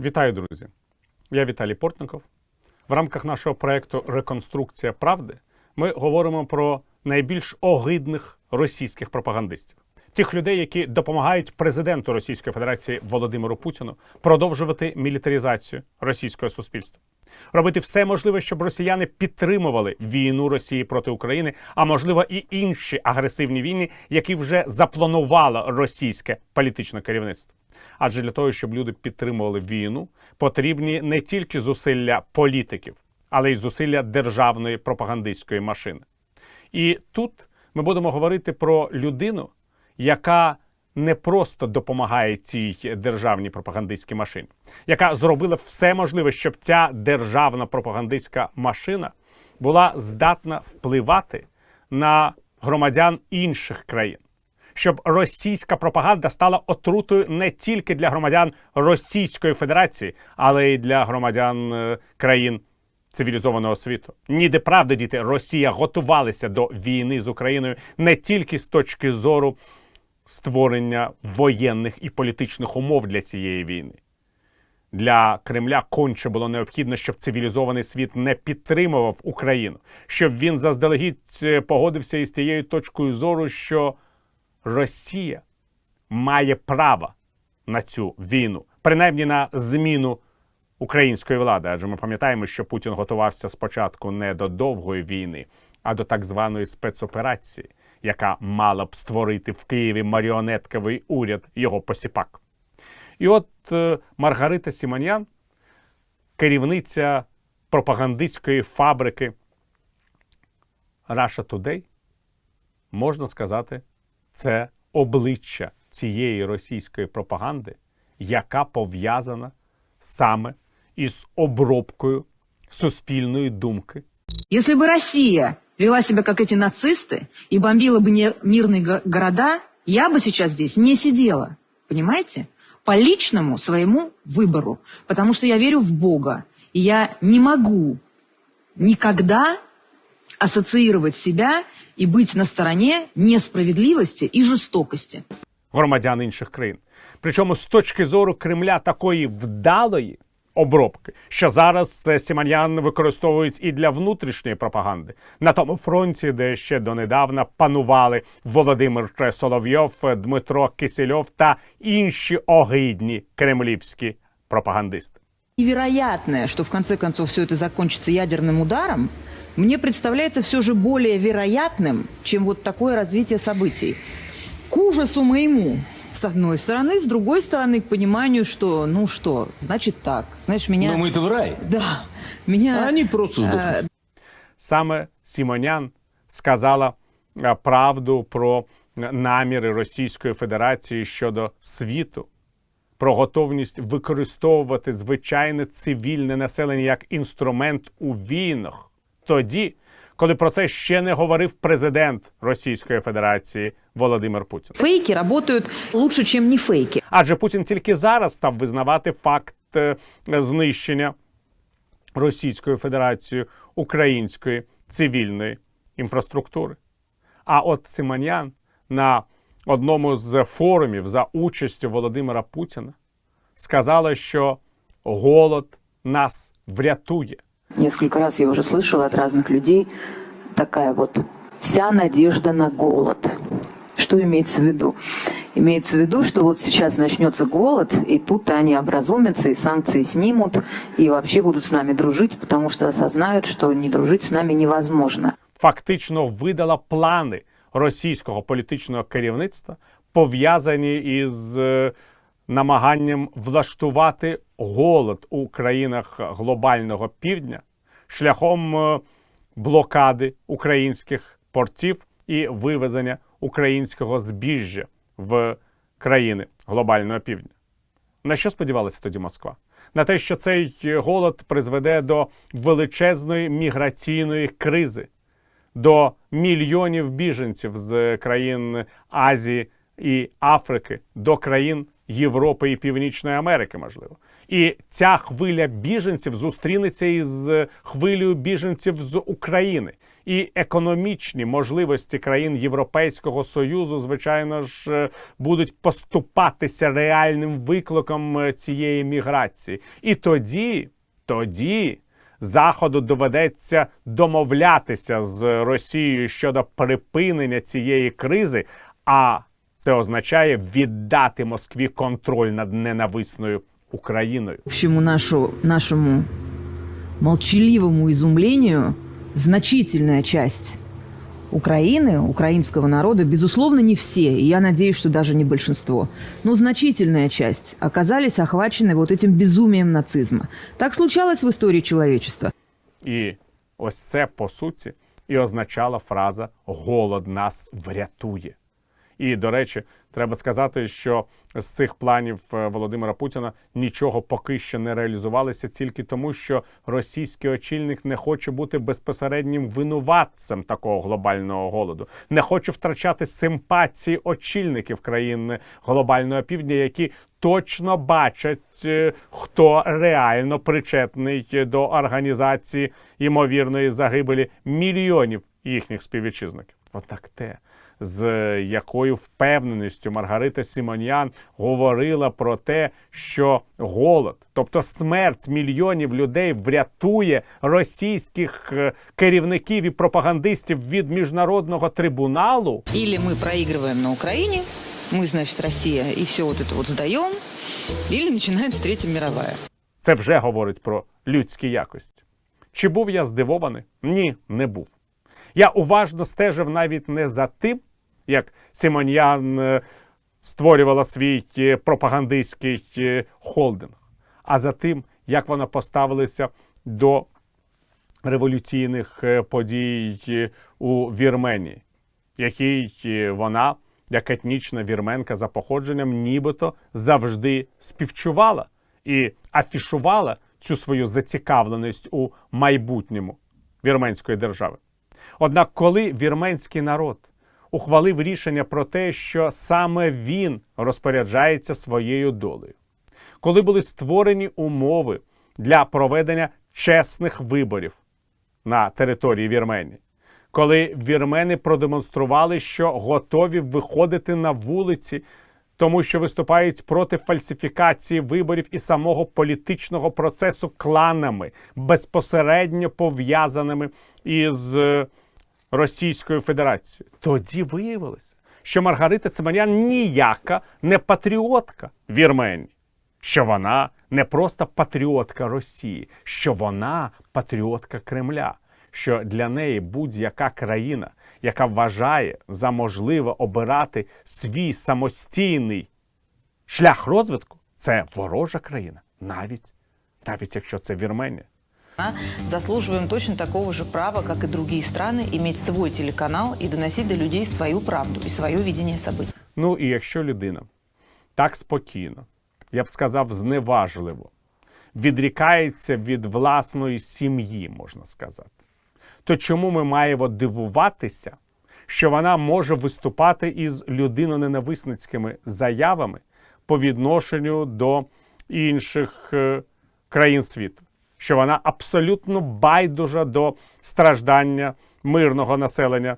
Вітаю, друзі! Я Віталій Портников. В рамках нашого проєкту Реконструкція правди ми говоримо про найбільш огидних російських пропагандистів, тих людей, які допомагають президенту Російської Федерації Володимиру Путіну продовжувати мілітаризацію російського суспільства, робити все можливе, щоб росіяни підтримували війну Росії проти України, а можливо і інші агресивні війни, які вже запланувало російське політичне керівництво. Адже для того, щоб люди підтримували війну, потрібні не тільки зусилля політиків, але й зусилля державної пропагандистської машини. І тут ми будемо говорити про людину, яка не просто допомагає цій державній пропагандистській машині, яка зробила все можливе, щоб ця державна пропагандистська машина була здатна впливати на громадян інших країн щоб російська пропаганда стала отрутою не тільки для громадян Російської Федерації, але й для громадян е, країн цивілізованого світу. Ніде правди, діти, Росія готувалася до війни з Україною не тільки з точки зору створення воєнних і політичних умов для цієї війни. Для Кремля конче було необхідно, щоб цивілізований світ не підтримував Україну, щоб він заздалегідь е, погодився із тією точкою зору, що Росія має право на цю війну, принаймні на зміну української влади. Адже ми пам'ятаємо, що Путін готувався спочатку не до довгої війни, а до так званої спецоперації, яка мала б створити в Києві маріонетковий уряд його посіпак. І от е, Маргарита Сіманян, керівниця пропагандистської фабрики Russia Today, можна сказати, це обличчя цієї російської пропаганди, яка пов'язана саме із обробкою суспільної думки Если бы Россия вела себя как эти нацисты и бомбила бы не- мирные го- города, я бы сейчас здесь не сидела. Понимаете? По личному своему выбору. Потому что я верю в Бога. И я не могу никогда ассоциировать себя и быть на стороне несправедливости и жестокости. громадян інших країн. Причому з точки зору Кремля такої вдалої обробки, що зараз це Сіманян використовують і для внутрішньої пропаганди на тому фронті, де ще донедавна панували Володимир Соловйов, Дмитро Кисельов та інші огидні кремлівські пропагандисти. И вероятное, что в конце концов все это закончится ядерным ударом, мне представляется все же более вероятным, чем вот такое развитие событий. К ужасу моему, с одной стороны, с другой стороны, к пониманию, что, ну что, значит так. Знаешь, меня... Но мы-то в рай. Да, меня... А они просто сдохнут. э, Саме Сімонян сказала е, правду про наміри Російської Федерації щодо світу, про готовність використовувати звичайне цивільне населення як інструмент у війнах, тоді, коли про це ще не говорив президент Російської Федерації Володимир Путін. Фейки работают лучше, чем не фейки. Адже Путін тільки зараз став визнавати факт е, знищення Російською Федерацією української цивільної інфраструктури. А от Симонян на одному з форумів за участю Володимира Путіна сказала, що голод нас врятує. Несколько раз я уже слышала от разных людей такая вот вся надежда на голод. Что имеется в виду? Имеется в виду, что вот сейчас начнется голод, и тут они образумятся, и санкции снимут, и вообще будут с нами дружить, потому что осознают, что не дружить с нами невозможно. фактично видала плани російського політичного керівництва, пов'язані із е, намаганням влаштувати голод у країнах глобального півдня шляхом е, блокади українських портів і вивезення українського збіжжя в країни глобального півдня. На що сподівалася тоді Москва? На те, що цей голод призведе до величезної міграційної кризи, до мільйонів біженців з країн Азії і Африки, до країн Європи і Північної Америки, можливо. І ця хвиля біженців зустрінеться із хвилею біженців з України. І економічні можливості країн Європейського союзу, звичайно ж, е, будуть поступатися реальним викликом е, цієї міграції. І тоді, тоді Заходу доведеться домовлятися з Росією щодо припинення цієї кризи. А це означає віддати Москві контроль над ненависною Україною. общему нашу, нашему молчаливому изумлению, значительная часть Украины, украинского народа, безусловно, не все, и я надеюсь, что даже не большинство, но значительная часть оказались охвачены вот этим безумием нацизма. Так случалось в истории человечества. І ось це по суті і означала фраза Голод нас врятує. І до речі, треба сказати, що з цих планів е, Володимира Путіна нічого поки що не реалізувалося тільки тому, що російський очільник не хоче бути безпосереднім винуватцем такого глобального голоду, не хоче втрачати симпатії очільників країн глобального півдня, які точно бачать, е, хто реально причетний до організації ймовірної загибелі мільйонів їхніх співвітчизників. Однак те, з якою впевненістю Маргарита Сімоньян говорила про те, що голод, тобто смерть мільйонів людей, врятує російських е, керівників і пропагандистів від міжнародного трибуналу. Или мы проигрываем на Украине, мы, значит, Россия, и все вот это вот сдаем, или начинается Третья мировая. Це вже говорить про людські якості. Чи був я здивований? Ні, не був. Я уважно стежив навіть не за тим, як Симоньян е, створювала свій е, пропагандистський е, холдинг, а за тим, як вона поставилася до революційних подій у Вірменії, який е, вона, як етнічна вірменка за походженням, нібито завжди співчувала і афішувала цю свою зацікавленість у майбутньому вірменської держави. Однак, коли вірменський народ ухвалив рішення про те, що саме він розпоряджається своєю долею, коли були створені умови для проведення чесних виборів на території Вірменії, коли вірмени продемонстрували, що готові виходити на вулиці, тому що виступають проти фальсифікації виборів і самого політичного процесу кланами, безпосередньо пов'язаними із е, Російською Федерацією. Тоді виявилося, що Маргарита Циманян ніяка не патріотка Вірменії що вона не просто патріотка Росії, що вона патріотка Кремля, що для неї будь-яка країна, яка вважає за можливе обирати свій самостійний шлях розвитку, це ворожа країна, навіть, навіть якщо це Вірменія. заслуживаем точно такого же права, как и другие страны, иметь свой телеканал и доносить до людей свою правду и свое видение событий. Ну і якщо людина так спокійно, я б сказав, зневажливо, відрікається від власної сім'ї, можна сказати, то чому ми маємо дивуватися, що вона може виступати із людиноненависницькими заявами по відношенню до інших е, країн світу? Що вона абсолютно байдужа до страждання мирного населення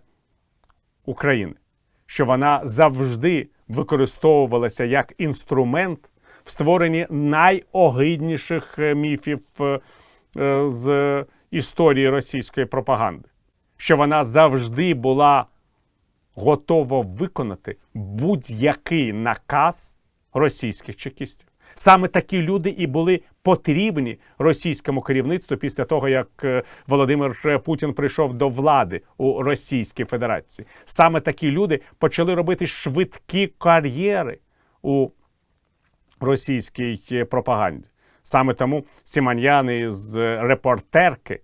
України, що вона завжди використовувалася як інструмент в створенні найогидніших е, міфів е, з історії російської пропаганди, що вона завжди була готова виконати будь-який наказ російських чекістів. Саме такі люди і були потрібні російському керівництву після того, як е, Володимир Путін прийшов до влади у Російській Федерації. Саме такі люди почали робити швидкі кар'єри у російській е, пропаганді. Саме тому Сіманьян з репортерки,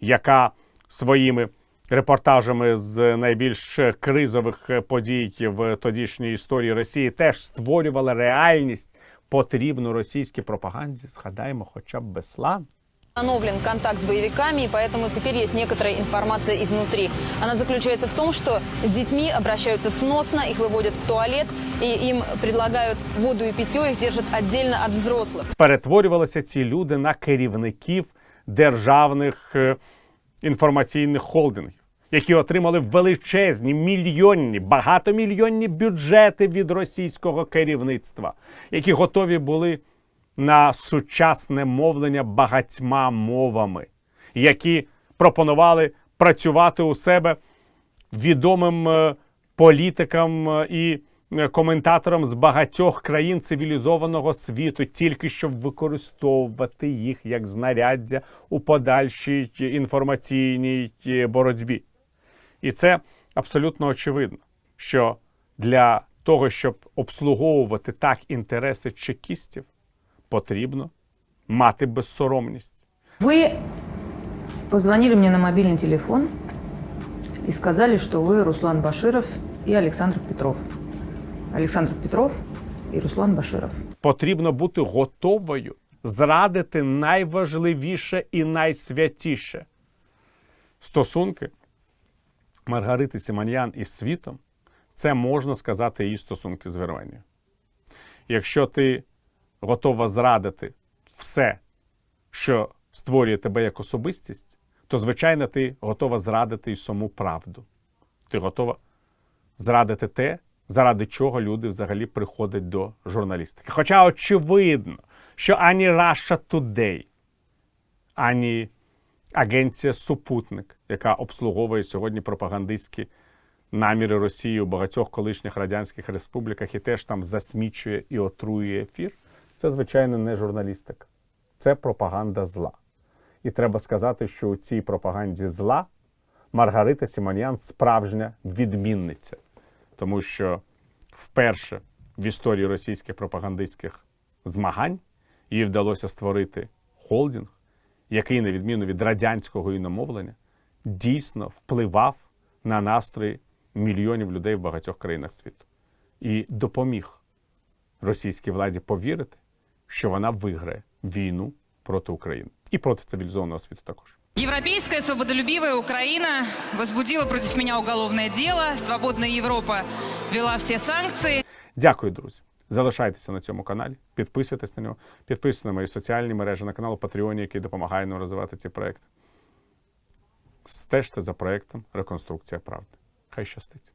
яка своїми репортажами з найбільш кризових подій в тодішній історії Росії теж створювала реальність потрібну російській пропаганді. Згадаємо, хоча б Беслан. Установлен контакт с боевиками, и поэтому теперь есть некоторая информация изнутри. Она заключается в том, что с детьми обращаются сносно, их выводят в туалет, и им предлагают воду и питье, их держат отдельно от взрослых. перетворювалися ці люди на керівників державних е, інформаційних холдингів, які отримали величезні мільйонні, багатомільйонні бюджети від російського керівництва, які готові були на сучасне мовлення багатьма мовами, які пропонували працювати у себе відомим е, політикам е, і е, коментаторам з багатьох країн цивілізованого світу, тільки щоб використовувати їх як знаряддя у подальшій інформаційній боротьбі. І це абсолютно очевидно, що для того, щоб обслуговувати так інтереси чекістів, потрібно мати безсоромність. Вы позвонили мне на мобильный телефон и сказали, что вы Руслан Баширов и Александр Петров. Александр Петров и Руслан Баширов. потрібно бути готовою зрадити найважливіше і найсвятіше. Стосунки Маргарити Сіманьян із світом це можна сказати її стосунки з Вірменією. Якщо ти готова зрадити все, що створює тебе як особистість, то, звичайно, ти готова зрадити і саму правду. Ти готова зрадити те, заради чого люди взагалі приходять до журналістики. Хоча очевидно, що ані Russia Today, ані агенція Супутник, яка обслуговує сьогодні пропагандистські наміри Росії у багатьох колишніх радянських республіках і теж там засмічує і отруює ефір, це, звичайно, не журналістика. Це пропаганда зла. І треба сказати, що у цій пропаганді зла Маргарита Сімонян справжня відмінниця, тому що вперше в історії російських пропагандистських змагань їй вдалося створити холдинг, який, на відміну від радянського іномовлення, дійсно впливав на настрої мільйонів людей в багатьох країнах світу і допоміг російській владі повірити, що вона виграє війну проти України і проти цивілізованого світу також. Европейская свободолюбивая Украина возбудила против меня уголовное дело. Свободная Европа ввела все санкции. Дякую, друзі. Залишайтеся на цьому каналі, підписуйтесь на нього, підписуйтесь на мої соціальні мережі, на канал Patreon, який допомагає нам розвивати ці проекти. Стежте за проектом Реконструкція правди. Хай щастить.